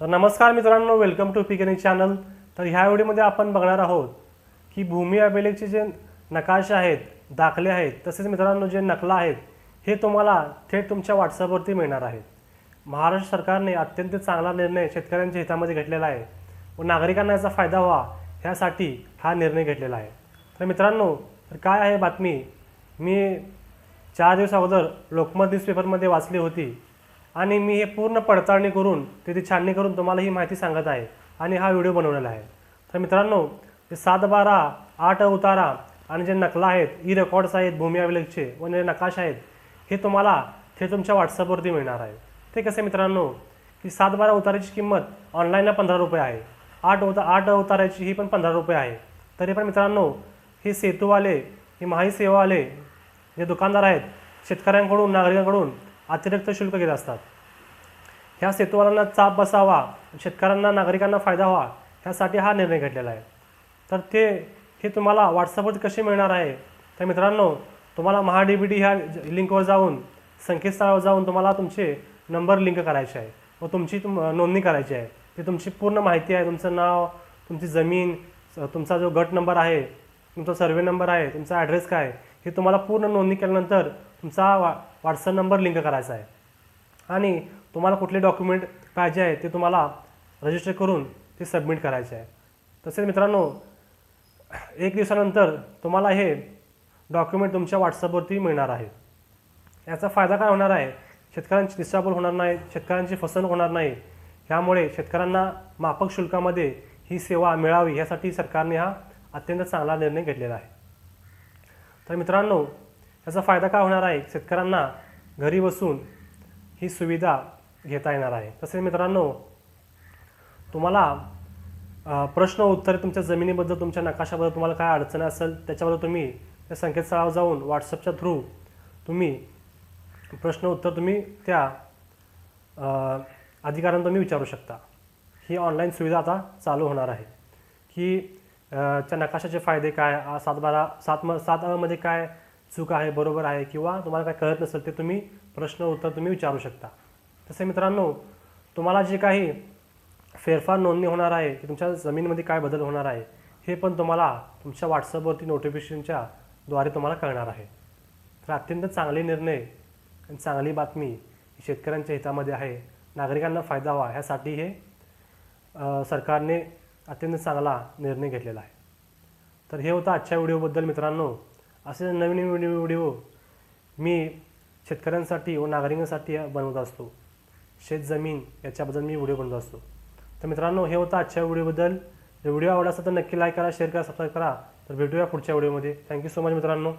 तर नमस्कार मित्रांनो वेलकम टू पिकनिक चॅनल तर ह्या व्हिडिओमध्ये आपण बघणार आहोत की भूमी अभिलेखचे जे नकाशे आहेत दाखले आहेत तसेच मित्रांनो जे नकला आहेत हे तुम्हाला थेट तुमच्या व्हॉट्सअपवरती मिळणार आहेत. महाराष्ट्र सरकारने अत्यंत चांगला निर्णय शेतकऱ्यांच्या हितामध्ये घेतलेला आहे व नागरिकांना याचा फायदा व्हावा ह्यासाठी हा निर्णय घेतलेला आहे. तर मित्रांनो तर काय आहे बातमी? मी चार दिवस अगोदर लोकमत न्यूजपेपरमध्ये वाचली होती. आणि मी हे पूर्ण पडताळणी करून त्याची छाननी करून तुम्हाला ही माहिती सांगत आहे आणि हा व्हिडिओ बनवलेला आहे. तर मित्रांनो जे सात बारा आठ उतारा आणि जे नकला आहेत ई रेकॉर्ड्स आहेत भूमी अभिलेखचे व जे नकाश आहेत हे तुम्हाला ते तुमच्या व्हॉट्सअपवरती मिळणार आहे. ते कसे मित्रांनो की सात बारा उताराची किंमत ऑनलाईनला पंधरा रुपये आहे. आठ उता आठ उताराची ही पण पंधरा रुपये आहे. तरी पण मित्रांनो हे सेतूवाले हे महाई सेवावाले जे दुकानदार आहेत शेतकऱ्यांकडून नागरिकांकडून अतिरिक्त शुल्क घेत असतात. ह्या सेतूवाल्यांना चाप बसावा शेतकऱ्यांना नागरिकांना फायदा व्हावा ह्यासाठी हा निर्णय घेतलेला आहे. तर ते हे तुम्हाला व्हॉट्सअपवर कसे मिळणार आहे? तर मित्रांनो तुम्हाला महा डी बी डी ह्या लिंकवर जाऊन संकेतस्थळावर जाऊन तुम्हाला तुमचे नंबर लिंक करायचे आहे. व तुमची तुम नोंदणी करायची आहे. ती तुमची पूर्ण माहिती आहे. तुमचं नाव तुमची जमीन तुमचा जो गट नंबर आहे तुमचा सर्वे नंबर आहे तुमचा ॲड्रेस काय हे तुम्हाला पूर्ण नोंदणी केल्यानंतर तुमचा वा व्हॉट्सअप नंबर लिंक करायचा आहे. आणि तुम्हाला कुठले डॉक्युमेंट पाहिजे आहे ते तुम्हाला रजिस्टर करून ते सबमिट करायचे आहे. तसेच मित्रांनो एक दिवसानंतर तुम्हाला हे डॉक्युमेंट तुमच्या व्हॉट्सअपवरती मिळणार आहे. याचा फायदा काय होणार आहे? शेतकऱ्यांची दिशाभूल होणार नाही शेतकऱ्यांची फसवणूक होणार नाही. ह्यामुळे शेतकऱ्यांना माफक शुल्कामध्ये ही सेवा मिळावी यासाठी सरकारने हा अत्यंत चांगला निर्णय घेतलेला आहे. तर मित्रांनो याचा फायदा काय होणार आहे? शेतकऱ्यांना घरी बसून ही सुविधा घेता येणार आहे. तसेच मित्रांनो तुम्हाला प्रश्न उत्तर तुमच्या जमिनीबद्दल तुमच्या नकाशाबद्दल तुम्हाला काय अडचणी असेल त्याच्याबद्दल तुम्ही त्या संकेतस्थळावर जाऊन व्हॉट्सअपच्या थ्रू तुम्ही प्रश्न उत्तर तुम्ही त्या अधिकाऱ्यांना तुम्ही विचारू शकता. ही ऑनलाईन सुविधा आता चालू होणार आहे. की त्या नकाशाचे फायदे काय? सात बारा सात म सात मध्ये काय चूक आहे बरोबर आहे किंवा तुम्हाला काय कळत नसेल ते तुम्ही प्रश्न उत्तर तुम्ही विचारू शकता. तसे मित्रांनो तुम्हाला जे काही फेरफार नोंदणी होणार आहे की तुमच्या जमीनमध्ये काय बदल होणार आहे हे पण तुम्हाला तुमच्या व्हॉट्सअपवरती नोटिफिकेशनच्या द्वारे तुम्हाला कळणार आहे. तर अत्यंत चांगले निर्णय आणि चांगली बातमी शेतकऱ्यांच्या हितामध्ये आहे. नागरिकांना फायदा व्हा ह्यासाठी हे सरकारने अत्यंत चांगला निर्णय घेतलेला आहे. तर हे होतं आजच्या व्हिडिओबद्दल मित्रांनो. असे नवीन व्हिडिओ व्हिडिओ मी शेतकऱ्यांसाठी व नागरिकांसाठी बनवत असतो. शेतजमीन याच्याबद्दल मी व्हिडिओ बनवत असतो. तर मित्रांनो हे होतं आजच्या व्हिडिओबद्दल. जर व्हिडिओ आवडला असेल तर नक्की लाईक करा शेअर करा सबस्क्राईब करा. तर भेटूया पुढच्या व्हिडिओमध्ये. थँक्यू सो मच मित्रांनो.